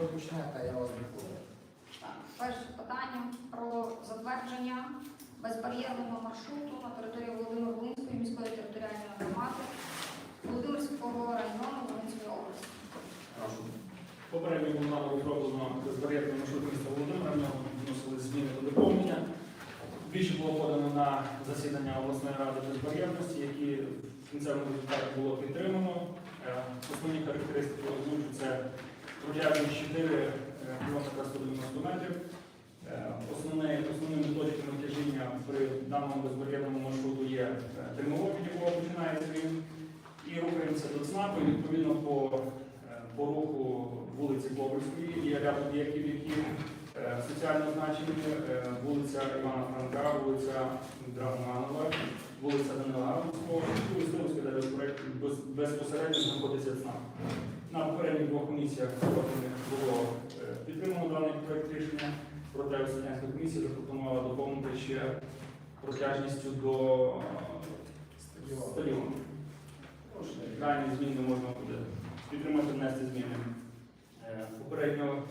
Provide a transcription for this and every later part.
ви почнете, я вас доповню. Так, Перше питання про затвердження безбар'єрного маршруту на території Володимир-Волинської міської територіальної громади Володимирського району Волинської області. Прошу. Попередньо було розроблено безбар'єрний маршрут міста Володимира, в нього вносили зміни до доповнення. Більше було подано на засідання обласної ради безбар'єрності, які в кінцевому результаті було підтримано. Е, Основні характеристики озвучу це протяжність 4 км 190 метрів. Основними точками тяжіння при даному безбар'єрному маршруту є е, Термовок, від якого починається він, і рухаємося до ЦНАПу, відповідно по, е, по руху вулиці Бобрської є ряд об'єктів, які соціально значені, е, вулиця Івана Франка, вулиця Драгоманова, вулиця Данила і Листовська, де без- безпосередньо знаходиться ЦНАП. На попередніх двох комісіях було е, підтримано даний проект рішення, проте Селянська комісія запропонувала доповнити ще протяжністю до е, стадіону. Крайні зміни можна буде підтримати, внести зміни. Е, Попередньо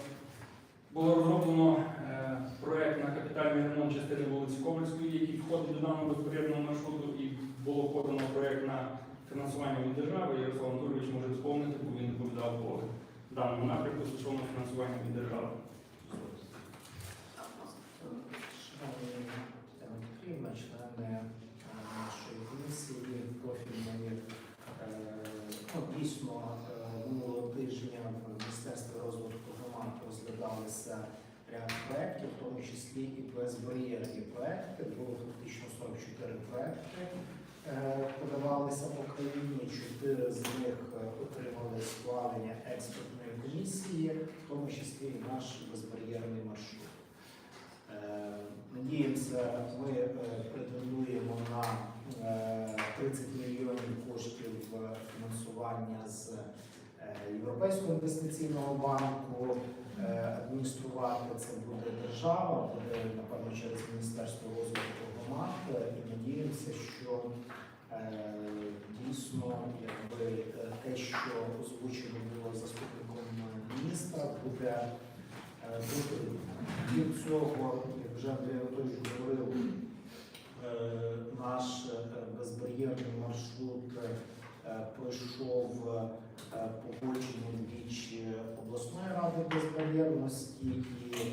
було розроблено е, проект на капітальний ремонт частини вулиці Ковальської, який входить до даного безпорядного маршруту, і було подано проект на фінансування від держави. Ярослав Анатолійович може доповнити, бо він доповідав по даному напрямку стосовно фінансування від держави. Члени е, нашої комісії, профільної, е, ну, дійсно, е, минулого тижня в Міністерстві розвитку громад розглядалися ряд проєктів, в тому числі і безбар'єрні проекти. Було фактично 44 проекти. е, Подавалися по країні, чотири з них е, отримали схвалення експертної комісії, в тому числі і наш безбар'єрний маршрут. Е, Надіємося, ми претендуємо на е, 30 мільйонів коштів фінансування з Європейського інвестиційного банку. Е, Адмініструвати це буде держава, буде напевно через Міністерство розвитку громад. Е, І надіємося, що е, дійсно якби те, що озвучено було заступником міністра, буде Крім цього, як вже Андрій Анатолійович говорив, наш безбар'єрний маршрут пройшов е, погодження двічі обласної ради безбар'єрності, і е,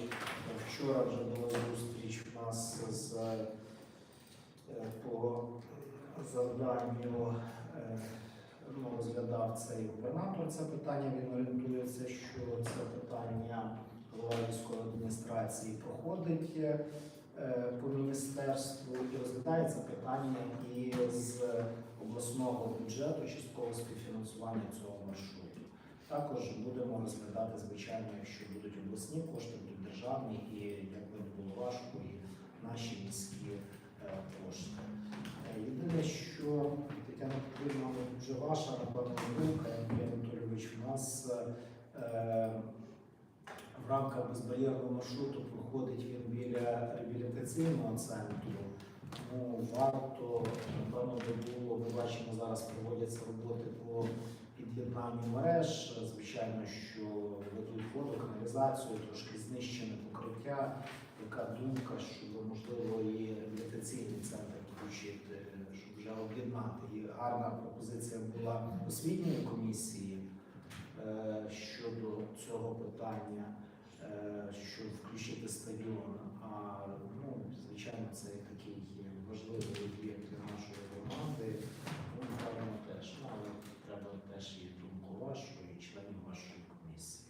вчора вже була зустріч у нас з е, по завданню. е, Ну, розглядав це і губернатор це питання. Він орієнтується, що це питання голова адміністрації проходить е, по міністерству і розглядається питання і з обласного бюджету часткового співфінансування цього маршруту. Також будемо розглядати, звичайно, якщо будуть обласні кошти, будуть державні, і якби не було важко, і наші міські е, кошти. Е, Єдине, що Тетяна Петрівна, вже ваша напевно думка, Андрій Анатолійович, у нас е, в рамках безбар'єрного маршруту проходить він біля реабілітаційного центру. Тому варто, напевно, би було, ми бачимо, зараз проводяться роботи по під'єднанню мереж. Звичайно, що ведуть воду, каналізацію, трошки знищене покриття. Яка думка, що можливо і реабілітаційний центр включити, щоб вже об'єднати. І гарна пропозиція була освітньої комісії е, щодо цього питання, е, щоб включити стадіон. А ну, звичайно, це важливий об'єкт для нашої громади. Ну, напевно, теж ну, але треба теж і думку вашу, і членів вашої комісії.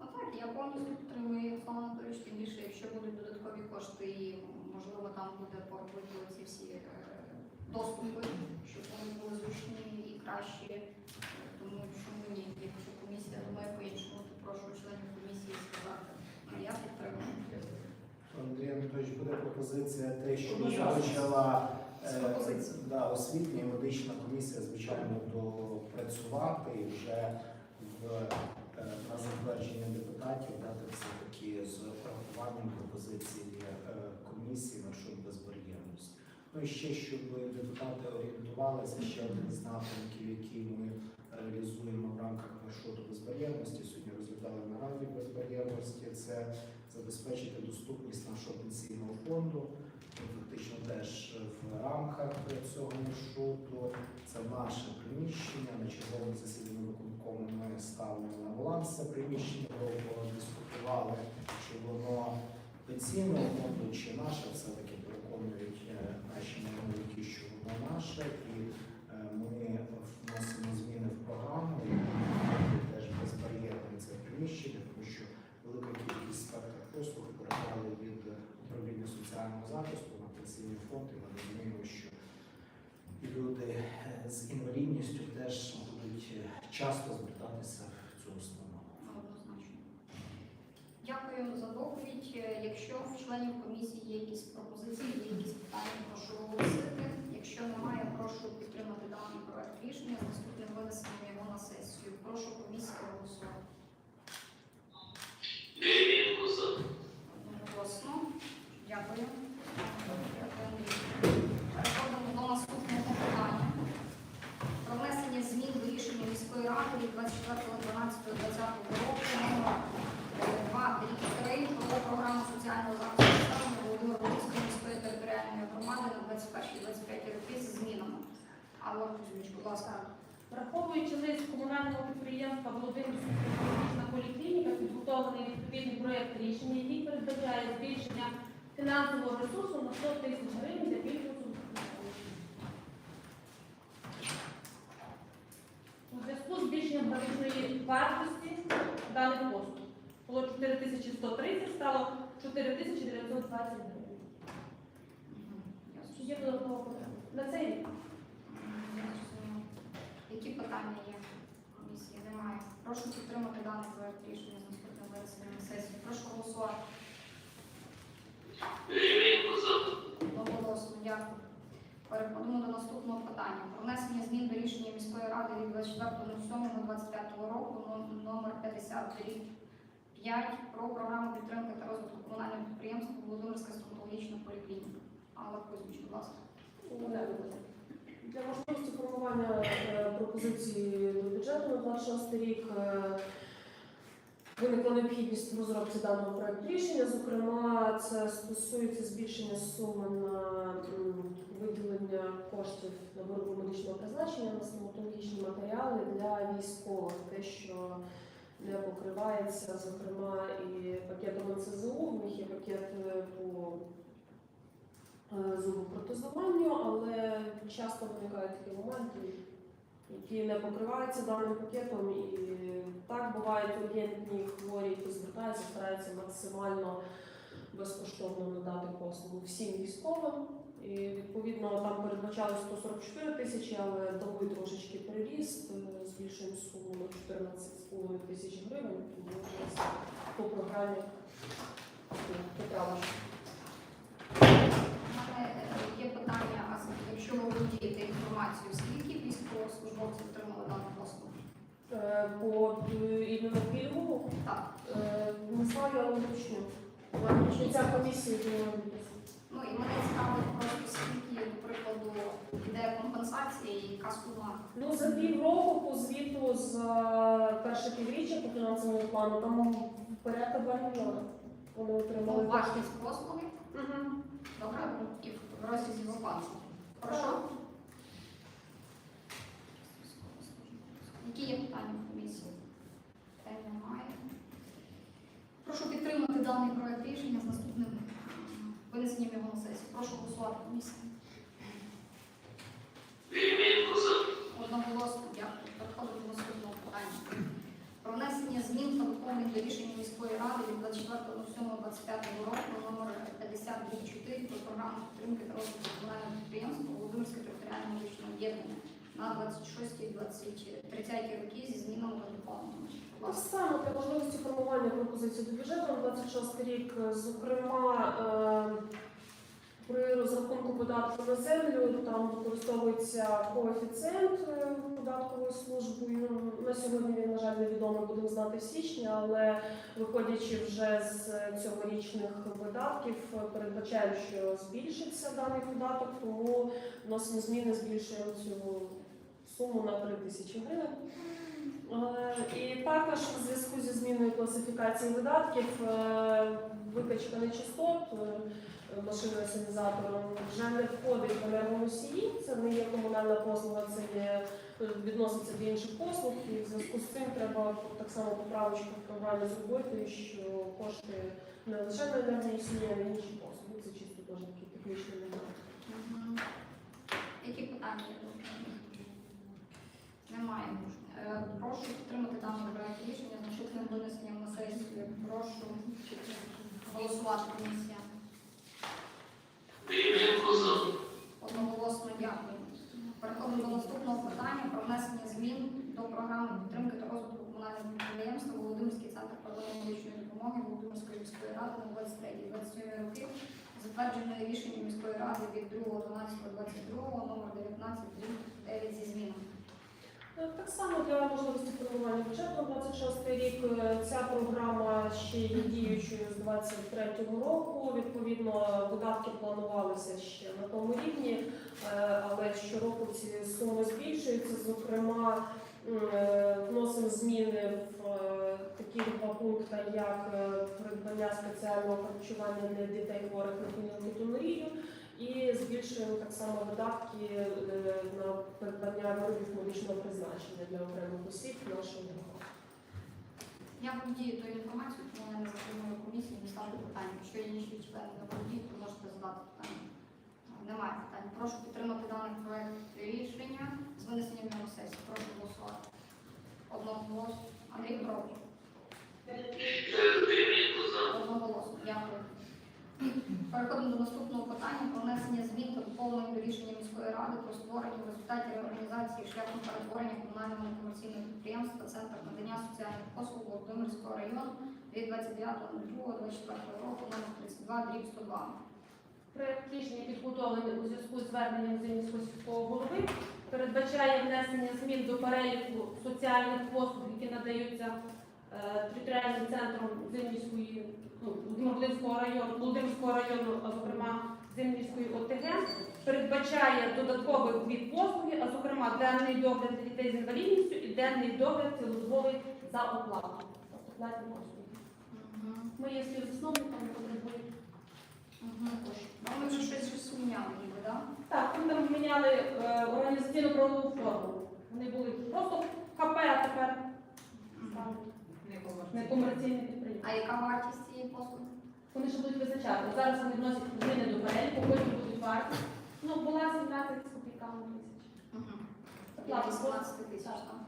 Ну так, я повністю підтримую Ярослав Анатолійович, тим більше, якщо будуть додаткові кошти, і можливо там буде поробити ці всі е, доступи, щоб вони були зручні і кращі. Е, Тому що мені, якщо комісія думає по-іншому, то прошу членів комісії сказати. Я підтримую. Андрій Анатолійович, буде пропозиція те, що почала е, да, освітня і медична комісія, звичайно, допрацювати і вже в, е, на затвердження депутатів дати все-таки з урахуванням пропозиції е, комісії маршрут безбар'єрності. Ну і ще, щоб депутати орієнтувалися, ще один з напрямків, який ми реалізуємо в рамках маршруту безбар'єрності. Сьогодні розглядали на раді безбар'єрності. Це забезпечити доступність нашого пенсійного фонду. Фактично теж в рамках цього маршруту. Це наше приміщення. На черговому засіданні виконкому ми ставимо на баланс це приміщення, довго дискутували, чи воно пенсійного фонду, чи наше, все-таки переконують е, наші майновики, що воно наше, і е, ми вносимо зміни в програму, і теж безбар'єрне це приміщення, тому що велика кількість спектр послуг передали від управління соціального захисту на пенсійний фонд, і ми розуміємо, що люди е, з інвалідністю теж будуть е, часто звертатися в цю установу. Однозначно. Дякую за доповідь. Е, Якщо в членів комісії є якісь пропозиції, є якісь питання, прошу оголосити. Якщо немає, прошу підтримати даний проект рішення наступним винесенням його на сесію. Прошу комісію голосувати. Одноголосно. Дякую. Переходимо до наступного питання. Про внесення змін до рішення міської ради від 24.12.2020 року номер 2 про програму соціального захисту населення Володимир-Волинської міської територіальної громади на 21-25 роки з змінами. Алла Кузьміч, будь ласка. Враховуючи лист комунального підприємства Володимирська поліклініка, підготовлений відповідний проєкт рішення, який передбачає збільшення фінансового ресурсу на 100 тисяч гривень для пільгового У зв'язку з збільшенням граничної вартості даних послуг. Було 4130, стало 4920 гривень. Чи є додаткова потреба? На цей рік. Які питання є комісії? Немає. Прошу підтримати даний проект рішення з наступним винесенням на сесію. Прошу голосувати. Одноголосно, дякую. Переходимо до наступного питання. Про внесення змін до рішення міської ради від 24.07.25 року ном- номер 55 про програму підтримки та розвитку комунального підприємства Володимирська стоматологічна поліклініка. Алла Кузьміч, будь ласка. Для можливості формування е, пропозиції до бюджету на 26 рік е, виникла необхідність розробці даного проекту рішення. Зокрема, це стосується збільшення суми на виділення коштів на виробу медичного призначення на стоматологічні матеріали для військових, те, що не покривається, зокрема, і пакетом НСЗУ. В них є пакет е, по е, зубопротезуванню, але часто виникають такі моменти, які не покриваються даним пакетом. І так бувають ургентні хворі, які звертаються, стараються максимально безкоштовно надати послугу всім військовим. І відповідно там передбачали 144 тисячі, але довгий трошечки приріст, е, збільшуємо суму на 14,5 тисяч гривень, тому по програмі е, Ця Ну і мене цікавить просто скільки, до прикладу, йде компенсація і яка сума. Ну за півроку по звіту за перше півріччя по фінансовому плану там порядка 2 мільйони. Вони Ну, отримали вартість послуги, Мгм. добре, і в розрізі виплати. Прошу. Які є питання в комісії? Немає. Прошу підтримати даний проект рішення з наступним винесенням його на сесію. Прошу голосувати комісію. Одноголосно дякую. Переходимо до наступного питання. Про внесення змін та доповнень до рішення міської ради від 24.07.25 року номер 52.4 про програму підтримки та розвитку комунального підприємства Володимирське територіальне медичне об'єднання на 26-30 роки зі змінами та доповненнями. Так само для можливості формування пропозицій до бюджету на 26 рік, зокрема, е, при розрахунку податку на землю там використовується коефіцієнт е, податковою службою. На сьогодні він, на жаль, невідомий, будемо знати в січні, але виходячи вже з цьогорічних видатків, е, передбачаємо, що збільшиться даний податок, тому вносимо зміни, збільшуємо цю суму на 3 тисячі гривень. Е, І також в зв'язку зі зміною класифікації видатків е, викачка нечистот е, машиною асенізатором вже не входить в енергоносії. Це не є комунальна послуга, це є відноситься до інших послуг. І в зв'язку з цим треба так само поправочку в програмі зробити, що кошти не лише на енергоносії, а й інші послуги. Це чисто теж такий технічний момент. Які питання? Немає. Е, Прошу підтримати даний проект рішення з наступним винесенням на сесію. Прошу голосувати комісія. Одноголосно дякую. Переходимо до наступного питання про внесення змін до програми підтримки та розвитку комунального підприємства Володимирський центр медичної допомоги Володимирської міської ради на 23-27 роки, затверджене рішенням міської ради від 2.12.22 номер 19 9 зі змінами. Е, Так само для можливості формування бюджету на 26 рік е, ця програма ще є діючою з 23 року. Відповідно, видатки планувалися ще на тому рівні, е, але щороку ці суми збільшуються. Зокрема, е, вносимо зміни в такі два пункти, як придбання спеціального харчування для дітей хворих на фенілкетонурію і збільшуємо так само видатки е, на придбання виробів медичного призначення для окремих осіб нашого громади. Я володію тою інформацією, тому я не затримую комісію, не ставлю питання. Якщо є інші члени не володіють, то можете задати питання. Немає питань. Прошу підтримати даний проект рішення з винесенням на сесію. Прошу голосувати. Одного голосу. Андрій Петрович. Одноголосно. Дякую. Переходимо до наступного питання про внесення змін та доповнень до рішення міської ради про створення в результаті реорганізації шляхом перетворення комунального некомерційного підприємства Центр надання соціальних послуг Володимирського району від 29.02.24 року номер 32 дріб 102. Проект рішення підготовлений у зв'язку з зверненням Зимівського сільського голови. Передбачає внесення змін до переліку соціальних послуг, які надаються е, територіальним центром Зимівської, ну, району, Володимирського району, зокрема Зимівської ОТГ. Передбачає додаткових дві послуги, а зокрема денний догляд для дітей з інвалідністю і денний догляд цілодобовий за оплату. Тобто платні послуги. Ми є співзасновниками, потребують. Ну, Ми вже щось щось міняли, ніби, так? Так, вони там міняли е, організаційну правову форму. Вони були просто КП, а тепер стали некомерційні підприємства. А яка вартість цієї послуги? Вони ще будуть визначати. Зараз вони вносять зміни до переліку, потім будуть вартість. Ну, була 17 з копійками тисяч. Угу. Плата 18 тисяч, так?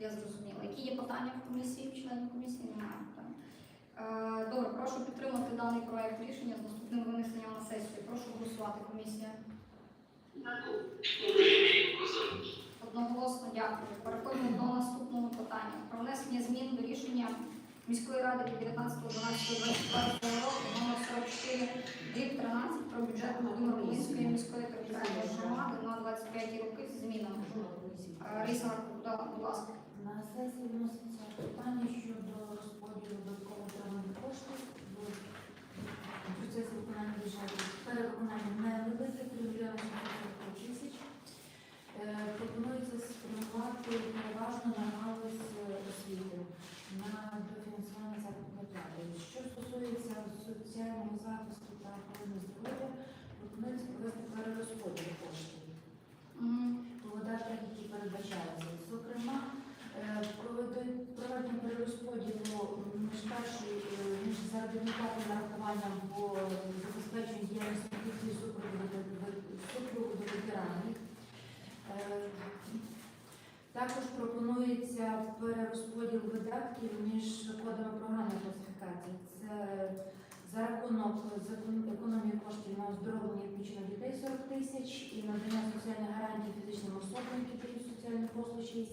Я зрозуміла. Які є питання в комісії, членів комісії? Немає питань. Е, Добре, прошу підтримати даний проект рішення з наступним винесенням на сесію. Прошу голосувати, комісія. Одноголосно дякую. Переходимо до наступного питання. Про внесення змін до рішення міської ради від 19.12.24 року номер 44 від 13 про бюджет Володимир-Волинської міської територіальної громади на 25 роки зі змінами. Е, Ріса будь ласка. На сесії вноситься питання щодо розподілу додатково отриманих коштів в процесі виконання бюджету. Перевиконання невелике 3 мільйони 745 тисяч. Е, Пропонується спрямувати переважно на галузь е, освіти, на дофінансування заробітної плати. Що стосується соціального захисту та охорони здоров'я, пропонується провести перерозподіл коштів по видатках, які передбачаються. Зокрема, е, проведення перерозподілу між першою е, між заробітною платою нарахуванням по забезпеченню діяльності супроводу до- ветеранів. Е, Також пропонується перерозподіл видатків між кодами програмної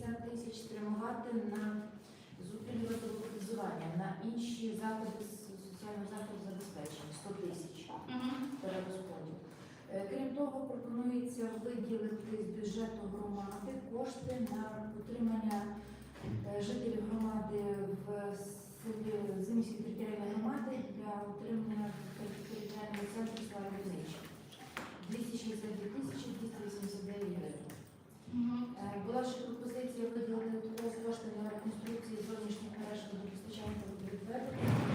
50 тисяч спрямувати на зупинювання на інші заходи соціального заходу забезпечення. 100 тисяч перерозподіл. Е, крім того, пропонується виділити з бюджету громади кошти на утримання е, жителів громади в Зимській територіальній громади для утримання територіального центру славних 262 тисячі була ще пропозиція виділення кошти на реконструкції зовнішніх мереж водопостачання водовідведення.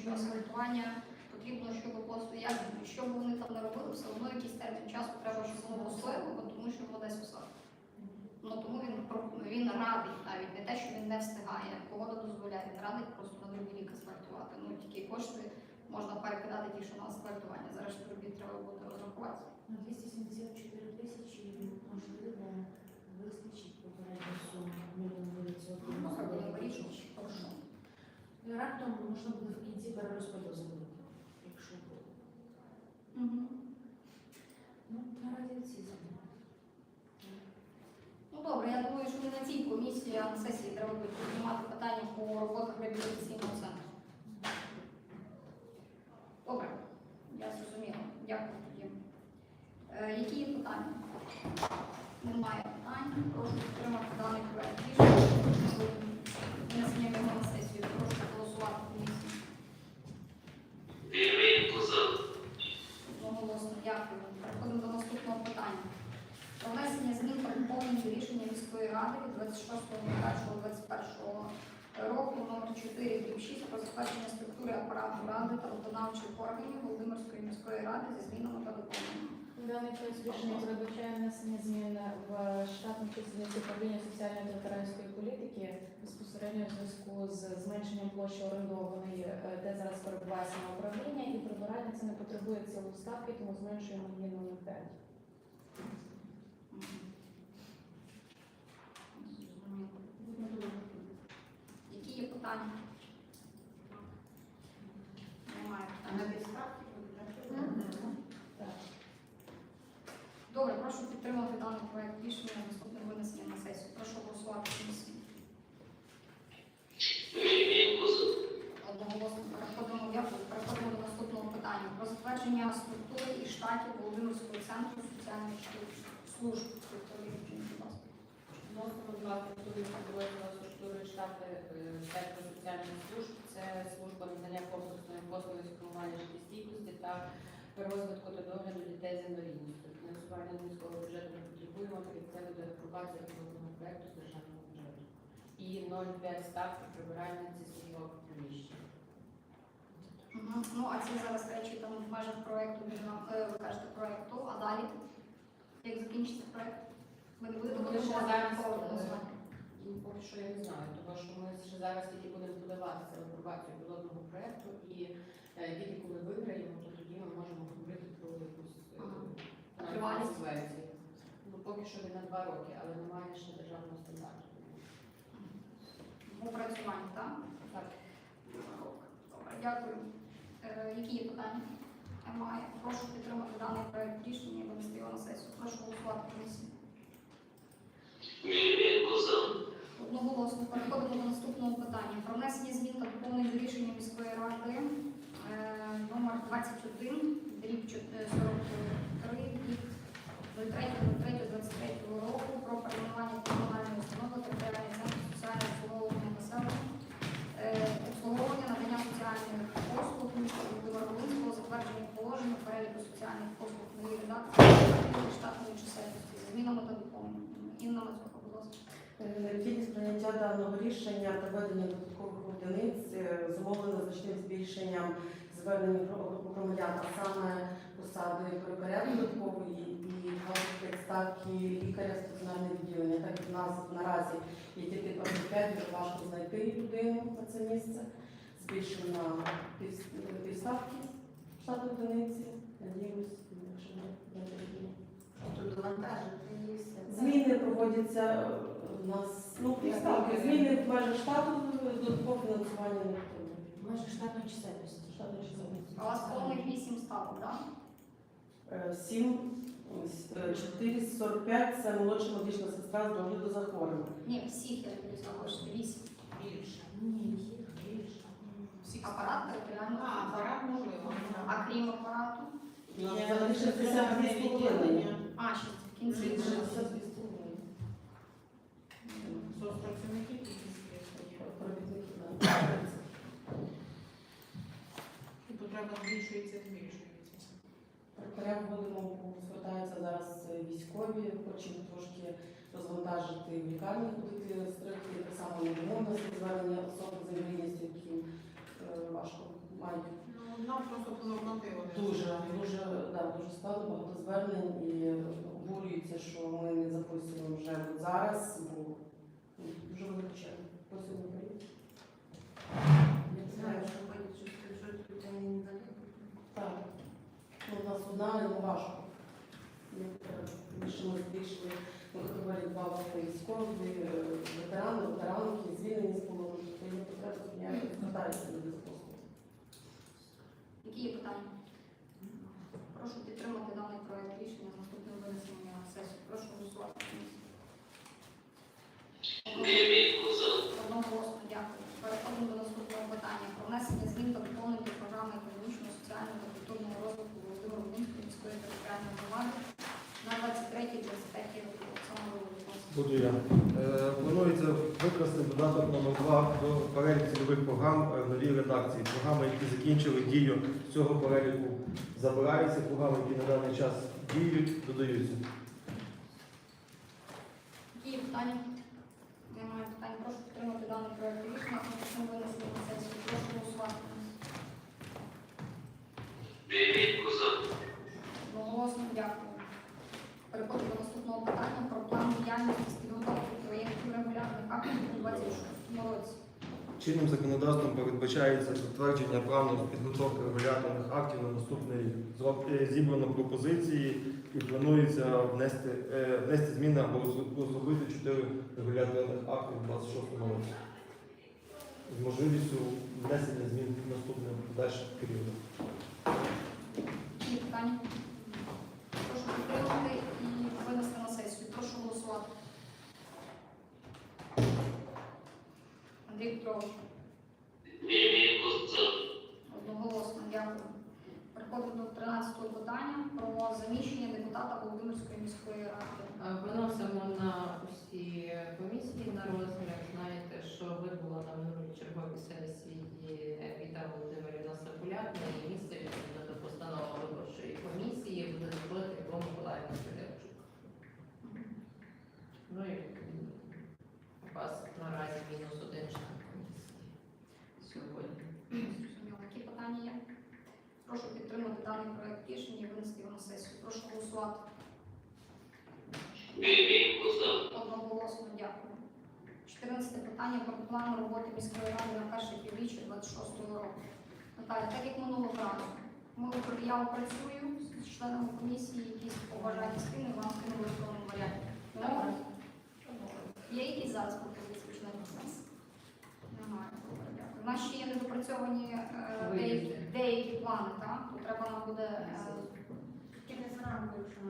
Що асфальтування потрібно, щоб просто як що б вони там не робили, все одно якийсь термін часу треба, щоб воно постояло, бо тому що воно десь усадить. Ну тому він він радий навіть не те, що він не встигає. Погода дозволяє, він радий просто на другий рік асфальтувати. Ну такі кошти можна перекидати ті, що на асфальтування. За решту робіт треба буде розрахувати. На 274 тисячі можливо вистачить попередню суму мільйон. Ну, це буде вирішувати, хорошо. Раптом можна буде кінці перерозподіл якщо буде. Ну, наразі ці зміни. Ну добре, я думаю, що не на цій комісії, а на сесії треба буде піднімати питання по роботах реабілітаційного центру. Добре, я зрозуміла. Дякую тоді. Е, які є питання? Немає питань. Прошу підтримати даний проект рішення. Внесення його на сесію. Прошу голосувати комісію. Одноголосно, дякую. Переходимо до наступного питання. Про внесення змін про доповнення рішення міської ради від 26.01.21 року номер 4 дріб 6 про затвердження структури апарату ради та виконавчих органів Володимирської міської ради зі змінами та доповненнями. Даний проект рішення передбачає внесення змін в штатну чисельність управління соціальної та політики безпосередньо в зв'язку з зменшенням площі орендованої, е, де зараз перебуває самоуправління, і прибирання це не потребує цілої ставки, тому зменшуємо її на 0,5. Які є питання? Немає питань. Так. Добре, прошу підтримати даний проект рішення наступне винесення на сесію. Прошу голосувати комісію. Одноголосно переходимо, дякую. Переходимо до наступного питання. Про затвердження структури і штатів Володимирського центру соціальних служб. Вікторія Юрченко, будь ласка. Вносимо структури підрозділу структури штати е, сектору соціальних служб. Це служба надання комплексної послуги з формування життєстійкості та розвитку та догляду дітей з інвалідністю. Фінансування міського бюджету не потребуємо, це буде апробація пілотного проекту з державного бюджету. І 0,5 ставки прибирання приміщень. Мгм. Ну, а ці зараз речі там в межах держав- е, ви кажете проекту, а далі? Як закінчиться проект? Ви не будете Ну, лише зараз, голосувати? Ну, поки що я не знаю, тому що ми ще зараз тільки будемо подавати це в апробацію пілотного проекту, і е, тільки коли виграємо, то тоді ми можемо говорити про якусь е, Ага. фінансову Тривалість? субвенцію. Ну, поки що він на два роки, але немає ще державного стандарту. В опрацюванні, так? Так. Добре, дякую. Е, які є питання? Немає. Прошу підтримати даний проект рішення і винести його на сесію. Прошу голосувати комісію. Одноголосно переходимо до наступного питання. Про внесення змін та доповнень до рішення міської ради е, номер 21, дріб 43 від 03.03.23 року про перейменування комунальної установи територіальний центр соціального обслуговування населення, е, обслуговування надання соціальних послуг міста Володимира затвердження положення переліку соціальних послуг її редакції штатної чисельності змінами та доповненнями. Інна Мацуха, будь ласка. Е, Необхідність прийняття даного рішення та введення додаткових одиниць е, зумовлено значним збільшенням звернень громадян, а саме посади перукаря додаткової і 25 ставки лікаря стаціонарне відділення. Так як в нас наразі є тільки 25, дуже важко знайти людину на це місце. Збільшимо на півставки штату одиниці. Надіюсь, що ми знайдемо. Тут довантажити. Зміни проводяться е, у нас, ну, півставки, зміни в межах штату, додаткове фінансування не потрібно. Майже штатної чисельності. Штатна чисельність. А у вас повних 8 ставок, так? Е, Сім, ось, е, 445 – це молодша медична сестра з догляду за хворими. Ні, всіх я люблю залишити 8. Більше. Ні, їх більше. Апарат територіального. А, апарат можливо. А крім апарату? У нас взагалі 62,5. А, ще в кінці. Вже є. Робітники, да. І потреба збільшується, збільшується. Перукаря вводимо, звертаються зараз військові, хочемо трошки розвантажити в лікарні, ходити стригти, так само не звернення особи з інвалідністю, яким е, важко мають Ну, нам просто по нормативу дуже, дуже, да, дуже складно, багато звернень і обурюється, що ми не записуємо вже зараз, бо дуже велика. По прийде. Я не знаю, що так. Ну, у нас одна не важко. Більше ми збільшили категорії два військові, ветерани, ветеранки, звільнені з полону. Тобто є потреба зміняти, звертаються люди за. Які є питання? Прошу підтримати даний проект рішення з наступним винесенням на сесію. Прошу Переходимо до наступного питання. Про внесення змін та доповнень до програми економічного, соціального та культурного розвитку Володимир-Волинської міської територіальної громади на 23-25 роки. Буду я. Е, Планується викласти додаток номер 2 до переліку цільових програм е, в новій редакції. Програми, які закінчили дію з цього переліку, забираються. Програми, які на даний час діють, додаються. Які питання? Питань. Прошу підтримати даний проект рішення з наступним на сесію. Прошу голосувати. Одноголосно дякую. Переходимо до наступного питання про план діяльності з підготовки проєктів регулярних актів у 2026 році. Чинним законодавством передбачається затвердження плану підготовки регуляторних актів на наступний рік. Е, Зібрано пропозиції і планується внести, е, внести зміни або розробити чотири регуляторних акти у 26 році. З можливістю внесення змін наступним подальшим періодом. Які питання? Прошу підтримати і винести на сесію. Прошу голосувати. Одноголосно, дякую. Переходимо до 13 питання про заміщення депутата Володимирської міської ради. Е, Виносимо на усі комісії на розгляд. Знаєте, що вибула на минулій черговій сесії Віта Володимирівна Сапуляк, на її місце відповідно до постанови виборчої комісії буде зробити Любов Миколаївна Федорчук. Ну і відповідно, у вас наразі мінус один член комісії сьогодні. Зрозуміло, які питання є? Прошу підтримати даний проект рішення і винести його на сесію. Прошу голосувати. Одноголосно дякую. 14 питання про план роботи міської ради на перше півріччя 26 року. Наталя, так як минулого разу, ми я опрацюю з членами комісії, якісь побажання скину, вам скину в електронному варіанті. Добре? Є якісь зараз пропозиції членів комісії? Немає. Добре, дякую. У нас ще є недопрацьовані е, деякі, деякі плани, так? То треба нам буде е,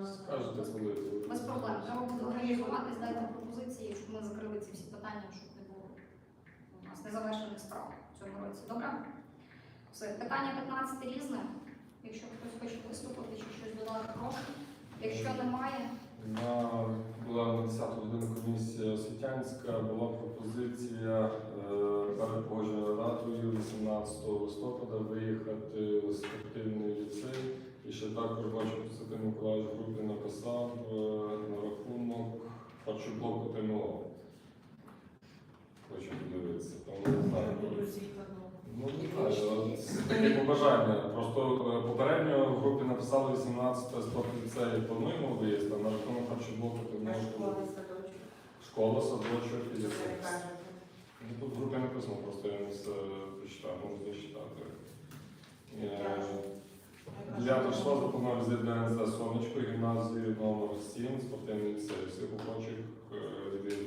Скажете, коли без проблем. Треба буде організувати, здати пропозиції, щоб ми закрили ці всі питання, щоб не було у нас незавершених справ в цьому. Добре? Все. Питання 15 різне. Якщо хтось хоче виступити чи щось додати, прошу. Якщо немає, на була на 10 годину комісія освітянська, була пропозиція е, перед погодженою радою 18 листопада виїхати в спортивний ліцей. І ще також бачу, Костянтин Миколаївич в групі написав е, на рахунок харчоблоку ТМО. Хочу подивитися. Тому не знаю. Ну, не знаю, таке побажання. Просто е, попередньо в групі написали 18 спортліцеї плануємо виїзд, а на рахунок харчоблоку ТМО. Школа, садочок і ліцей. Ну, Тут в групі написано, просто я не все прочитав, можу зачитати. Е, Для торжества запланував візит до НЗ Сонечко, гімназію номер 7, спортивний ліцей. Всіх охочих е,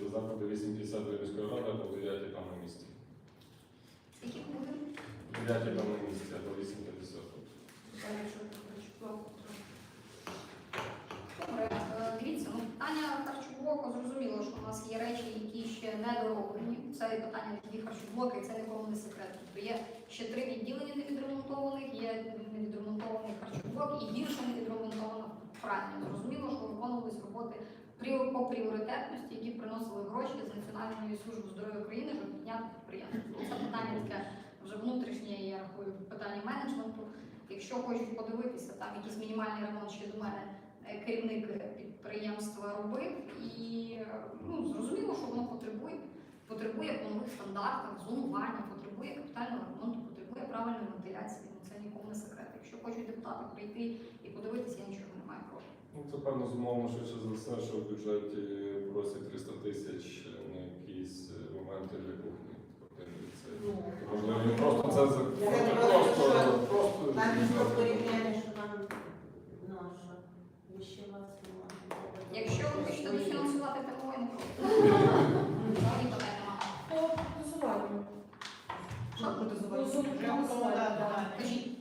заклади 8.50 до міської ради або 9 там на місці. які буде? 9 там на місці або 8.50. Добре, е, дивіться, ну питання харчоблоку зрозуміло, що у нас є речі, які ще не дороблені. Це питання тоді харчоблоки, це нікому не секрет. Тобто є ще три відділення невідремонтованих, є невідремонтований харчоблок і більше невідремонтована пральня. Зрозуміло, що виконувались роботи по пріоритетності, які приносили гроші з Національної служби здоров'я України, щоб підняти підприємство. Це питання таке вже внутрішнє, я рахую, питання менеджменту. Якщо хочуть подивитися, там якийсь мінімальний ремонт ще до мене е, керівник підприємства робив, і ну, зрозуміло, що воно потребує, потребує по нових стандартах, зонування, потребує капітального ремонту, потребує правильної вентиляції. Ну це нікому не секрет. Якщо хочуть депутати прийти і подивитися, я нічого. Ну, це певно зумовлено швидше за все, що в бюджеті просять 300 тисяч на якісь е, моменти для кухні. спортивної. Це, Ну, Можливо, він просто це за- Я просто, не просто, що просто що там наша вищева сума. Якщо ви хочете дофінансувати ТМО, я не проти. Мені питань немає. По протезуванню. Що? Вже готова. Кажіть. Е,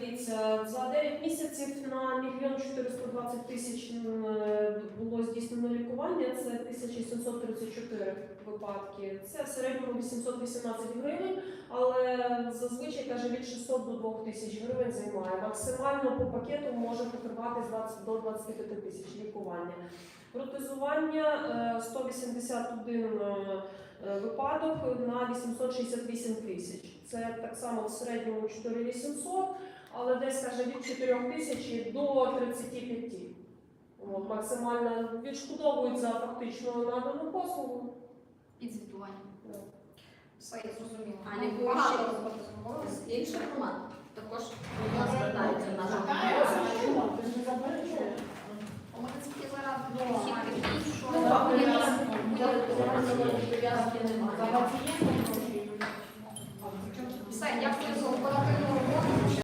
Дивіться, за 9 місяців на мільйон 420 тисяч е, було здійснено лікування. Це 1734 випадки. Це в середньому 818 гривень, але зазвичай каже від 600 до 2 тисяч гривень займає. Максимально по пакету може покривати з 20 до 25 тисяч лікування. Протезування е, 181 е, е, Е, випадок на 868 тисяч. Це так само в середньому 4800, але десь каже від 4 тисячі до 35. От, максимально відшкодовують за фактично надану послугу. І звітування. Все, я зрозуміла. А не було ще інша формат. Також будь ласка, дайте нашу. Ти. У мене тільки зараз ну, до хіт, все, я прийду в.